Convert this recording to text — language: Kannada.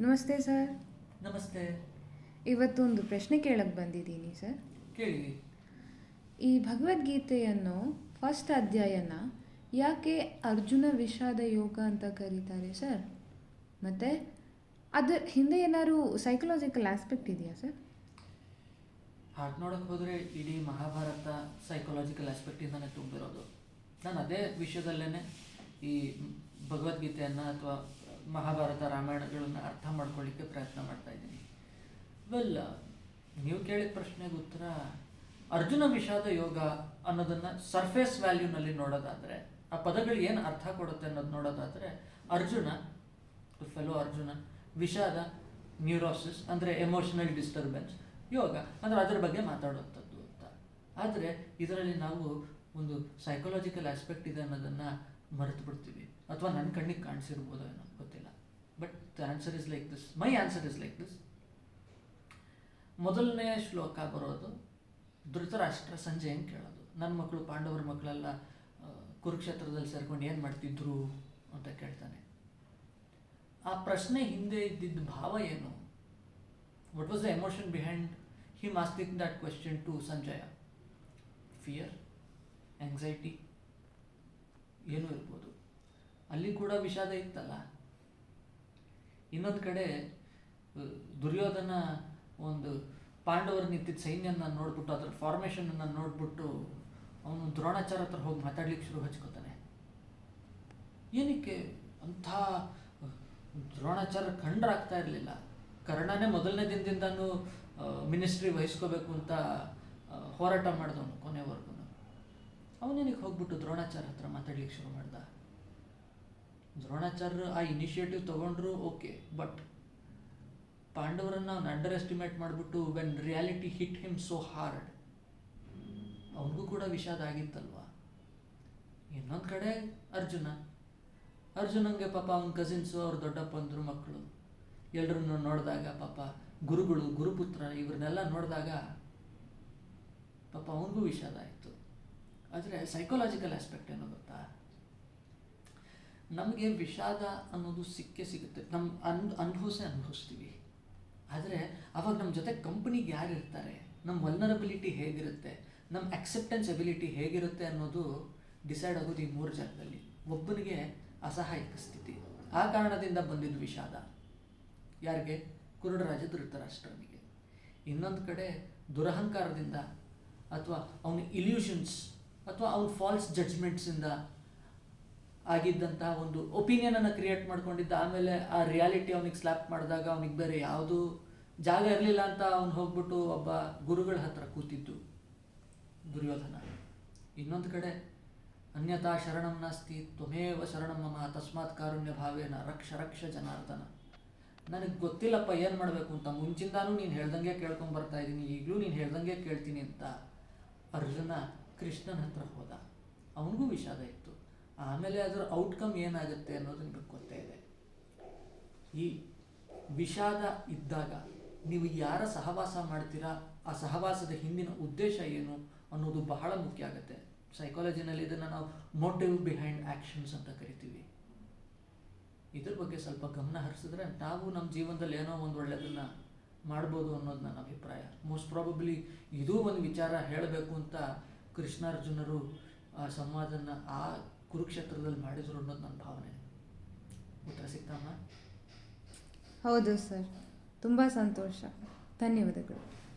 ನಮಸ್ತೆ ಸರ್. ನಮಸ್ತೆ. ಇವತ್ತೊಂದು ಪ್ರಶ್ನೆ ಕೇಳಕ್ಕೆ ಬಂದಿದ್ದೀನಿ ಸರ್. ಕೇಳಿ. ಈ ಭಗವದ್ಗೀತೆಯನ್ನು ಫಸ್ಟ್ ಅಧ್ಯಾಯನ ಯಾಕೆ ಅರ್ಜುನ ವಿಷಾದ ಯೋಗ ಅಂತ ಕರೀತಾರೆ ಸರ್? ಮತ್ತು ಅದು ಹಿಂದೆ ಏನಾದ್ರು ಸೈಕಲಾಜಿಕಲ್ ಆಸ್ಪೆಕ್ಟ್ ಇದೆಯಾ ಸರ್? ಹಾಗೆ ನೋಡೋಕೆ ಹೋದರೆ ಇಡೀ ಮಹಾಭಾರತ ಸೈಕಲಾಜಿಕಲ್ ಆಸ್ಪೆಕ್ಟಿಂದನೇ ತುಂಬಿರೋದು. ನಾನು ಅದೇ ವಿಷಯದಲ್ಲೇ ಈ ಭಗವದ್ಗೀತೆಯನ್ನು ಅಥವಾ ಮಹಾಭಾರತ ರಾಮಾಯಣಗಳನ್ನು ಅರ್ಥ ಮಾಡ್ಕೊಳ್ಳಿಕ್ಕೆ ಪ್ರಯತ್ನ ಮಾಡ್ತಾ ಇದ್ದೀನಿ. ವೆಲ್ ನೀವು ಕೇಳಿದ ಪ್ರಶ್ನೆಗೆ ಉತ್ತರ, ಅರ್ಜುನ ವಿಷಾದ ಯೋಗ ಅನ್ನೋದನ್ನು ಸರ್ಫೇಸ್ ವ್ಯಾಲ್ಯೂನಲ್ಲಿ ನೋಡೋದಾದರೆ, ಆ ಪದಗಳು ಏನು ಅರ್ಥ ಕೊಡುತ್ತೆ ಅನ್ನೋದು ನೋಡೋದಾದರೆ, ಅರ್ಜುನ ಫೆಲೋ ಅರ್ಜುನ, ವಿಷಾದ ನ್ಯೂರೋಸಿಸ್ ಅಂದರೆ ಎಮೋಷನಲ್ ಡಿಸ್ಟರ್ಬೆನ್ಸ್ ಯೋಗ, ಅಂದರೆ ಅದರ ಬಗ್ಗೆ ಮಾತಾಡುವಂಥದ್ದು ಅಂತ. ಆದರೆ, ಇದರಲ್ಲಿ ನಾವು ಒಂದು ಸೈಕೊಲಾಜಿಕಲ್ ಆಸ್ಪೆಕ್ಟ್ ಇದೆ ಅನ್ನೋದನ್ನು ಮರೆತು ಬಿಡ್ತೀವಿ ಅಥವಾ ನನ್ನ ಕಣ್ಣಿಗೆ ಕಾಣಿಸಿರ್ಬೋದೋ ಏನೋ, ಗೊತ್ತಿಲ್ಲ. But the answer is like this my answer is like this ಮೊದಲನೇ ಶ್ಲೋಕ ಬರೋದು, ಧೃತರಾಷ್ಟ್ರ ಹೆಂಗೆ ಕೇಳೋದು ನನ್ನ ಮಕ್ಕಳು ಪಾಂಡವರ ಮಕ್ಕಳೆಲ್ಲ ಕುರುಕ್ಷೇತ್ರದಲ್ಲಿ ಸೇರ್ಕೊಂಡು ಏನು ಮಾಡ್ತಿದ್ರು ಅಂತ ಕೇಳ್ತಾನೆ. ಆ ಪ್ರಶ್ನೆ ಹಿಂದೆ ಇದ್ದಿದ್ದ ಭಾವ ಏನು? What was the emotion behind him asking that question to Sanjaya? Fear anxiety ಏನೂ ಇರ್ಬೋದು. ಅಲ್ಲಿ ಕೂಡ ವಿಷಾದ ಇತ್ತಲ್ಲ? ಇನ್ನೊಂದು ಕಡೆ ದುರ್ಯೋಧನ ಒಂದು ಪಾಂಡವರು ನಿಂತಿದ್ದ ಸೈನ್ಯನ ನೋಡ್ಬಿಟ್ಟು, ಅದ್ರ ಫಾರ್ಮೇಷನನ್ನು ನೋಡ್ಬಿಟ್ಟು ಅವನು ದ್ರೋಣಾಚಾರ ಹತ್ರ ಹೋಗಿ ಮಾತಾಡ್ಲಿಕ್ಕೆ ಶುರು ಹಚ್ಕೋತಾನೆ. ಏನಕ್ಕೆ ಅಂಥ ದ್ರೋಣಾಚಾರ ಕಂಡ್ರಾಗ್ತಾ ಇರಲಿಲ್ಲ? ಕರ್ಣನೇ ಮೊದಲನೇ ದಿನದಿಂದನೂ ಮಿನಿಸ್ಟ್ರಿ ವಹಿಸ್ಕೋಬೇಕು ಅಂತ ಹೋರಾಟ ಮಾಡಿದವನು ಕೊನೆವರೆಗೂ. ಅವನೇನಿಗೆ ಹೋಗ್ಬಿಟ್ಟು ದ್ರೋಣಾಚಾರ್ಯ ಹತ್ರ ಮಾತಾಡ್ಲಿಕ್ಕೆ ಶುರು ಮಾಡ್ದ? ದ್ರೋಣಾಚಾರ್ಯರು ಆ ಇನಿಷಿಯೇಟಿವ್ ತೊಗೊಂಡ್ರು ಓಕೆ ಬಟ್ ಪಾಂಡವರನ್ನ ಅವ್ನು ಅಂಡರ್ ಎಸ್ಟಿಮೇಟ್ ಮಾಡಿಬಿಟ್ಟು when reality hit him so hard ಅವನಿಗೂ ಕೂಡ ವಿಷಾದ ಆಗಿತ್ತಲ್ವ? ಇನ್ನೊಂದು ಕಡೆ ಅರ್ಜುನ, ಅರ್ಜುನಂಗೆ ಪಾಪ ಅವನ ಕಸಿನ್ಸು ಅವ್ರ ದೊಡ್ಡಪ್ಪಂದ್ರು ಮಕ್ಕಳು ಎಲ್ಲರನ್ನು ನೋಡಿದಾಗ ಪಾಪ ಗುರುಗಳು, ಗುರುಪುತ್ರ ಇವ್ರನ್ನೆಲ್ಲ ನೋಡಿದಾಗ ಪಾಪ ಅವನಿಗೂ ವಿಷಾದ ಆಯಿತು. ಆದರೆ ಸೈಕೊಲಾಜಿಕಲ್ ಆಸ್ಪೆಕ್ಟ್ ಏನೋ ಗೊತ್ತಾ? ನಮಗೆ ವಿಷಾದ ಅನ್ನೋದು ಸಿಕ್ಕೇ ಸಿಗುತ್ತೆ. ನಮ್ಮ ಅನ್ ಅನುಭವಿಸೇ ಅನುಭವಿಸ್ತೀವಿ. ಆದರೆ ಅವಾಗ ನಮ್ಮ ಜೊತೆ ಕಂಪ್ನಿಗೆ ಯಾರು ಇರ್ತಾರೆ? ನಮ್ಮ ವಲ್ನರಬಿಲಿಟಿ ಹೇಗಿರುತ್ತೆ? ನಮ್ಮ ಅಕ್ಸೆಪ್ಟೆನ್ಸ್ ಎಬಿಲಿಟಿ ಹೇಗಿರುತ್ತೆ ಅನ್ನೋದು ಡಿಸೈಡ್ ಆಗೋದು ಈ ಮೂರು ಜಾಗದಲ್ಲಿ. ಒಬ್ಬನಿಗೆ ಅಸಹಾಯಕ ಸ್ಥಿತಿ. ಆ ಕಾರಣದಿಂದ ಬಂದಿದ್ದು ವಿಷಾದ. ಯಾರಿಗೆ? ಕುರುಡರಾಜ ಧೃತರಾಷ್ಟ್ರನಿಗೆ. ಇನ್ನೊಂದು ಕಡೆ ದುರಹಂಕಾರದಿಂದ ಅಥವಾ ಅವನ ಇಲ್ಯೂಷನ್ಸ್ ಅಥವಾ ಅವ್ರ ಫಾಲ್ಸ್ ಜಡ್ಜ್ಮೆಂಟ್ಸಿಂದ ಆಗಿದ್ದಂತಹ ಒಂದು ಒಪಿನಿಯನನ್ನು ಕ್ರಿಯೇಟ್ ಮಾಡ್ಕೊಂಡಿದ್ದ, ಆಮೇಲೆ ಆ ರಿಯಾಲಿಟಿ ಅವನಿಗೆ ಸ್ಲ್ಯಾಪ್ ಮಾಡಿದಾಗ ಅವನಿಗೆ ಬೇರೆ ಯಾವುದು ಜಾಗ ಇರಲಿಲ್ಲ ಅಂತ ಅವ್ನು ಹೋಗ್ಬಿಟ್ಟು ಒಬ್ಬ ಗುರುಗಳ ಹತ್ರ ಕೂತಿದ್ದು, ದುರ್ಯೋಧನ. ಇನ್ನೊಂದು ಕಡೆ ಅನ್ಯತಾ ಶರಣಂ ನಾಸ್ತಿ, ತ್ವಮೇವ ಶರಣಂ ಮಮ, ತಸ್ಮಾತ್ ಕಾರುಣ್ಯ ಭಾವೇನ, ರಕ್ಷ ರಕ್ಷ ಜನಾರ್ದನ. ನನಗೆ ಗೊತ್ತಿಲ್ಲಪ್ಪ ಏನು ಮಾಡಬೇಕು ಅಂತ, ಮುಂಚಿಂದಾನು ನೀನು ಹೇಳ್ದಂಗೆ ಕೇಳ್ಕೊಂಬರ್ತಾ ಇದ್ದೀನಿ ಈಗಲೂ ನೀನು ಹೇಳ್ದಂಗೆ ಕೇಳ್ತೀನಿ ಅಂತ. ಅರ್ಜುನ ಕೃಷ್ಣನ ಹತ್ರ ಹೋದ. ಅವನಿಗೂ ವಿಷಾದ ಇತ್ತು. ಆಮೇಲೆ ಅದರ ಔಟ್ಕಮ್ ಏನಾಗುತ್ತೆ ಅನ್ನೋದು ನಿಮಗೆ ಗೊತ್ತೇ ಇದೆ. ಈ ವಿಷಾದ ಇದ್ದಾಗ ನೀವು ಯಾರ ಸಹವಾಸ ಮಾಡ್ತೀರಾ, ಆ ಸಹವಾಸದ ಹಿಂದಿನ ಉದ್ದೇಶ ಏನು ಅನ್ನೋದು ಬಹಳ ಮುಖ್ಯ ಆಗುತ್ತೆ. ಸೈಕಾಲಜಿನಲ್ಲಿ ಇದನ್ನು ನಾವು ಮೋಟಿವ್ ಬಿಹೈಂಡ್ ಆ್ಯಕ್ಷನ್ಸ್ ಅಂತ ಕರಿತೀವಿ. ಇದ್ರ ಬಗ್ಗೆ ಸ್ವಲ್ಪ ಗಮನ ಹರಿಸಿದ್ರೆ ನಾವು ನಮ್ಮ ಜೀವನದಲ್ಲಿ ಏನೋ ಒಂದು ಒಳ್ಳೆಯದನ್ನು ಮಾಡ್ಬೋದು ಅನ್ನೋದು ನನ್ನ ಅಭಿಪ್ರಾಯ. ಮೋಸ್ಟ್ ಪ್ರಾಬಬ್ಲಿ ಇದೂ ಒಂದು ವಿಚಾರ ಹೇಳಬೇಕು ಅಂತ ಕೃಷ್ಣಾರ್ಜುನರು, ಆ ಸಂವಾದನ ಆ ಕುರುಕ್ಷೇತ್ರದಲ್ಲಿ ಮಾಡಿದ್ರು ಅನ್ನೋದು ನನ್ನ ಭಾವನೆ. ಉತ್ತರ ಸಿಗ್ತಾಮ ಹೌದು ಸರ್. ತುಂಬ ಸಂತೋಷ. ಧನ್ಯವಾದಗಳು.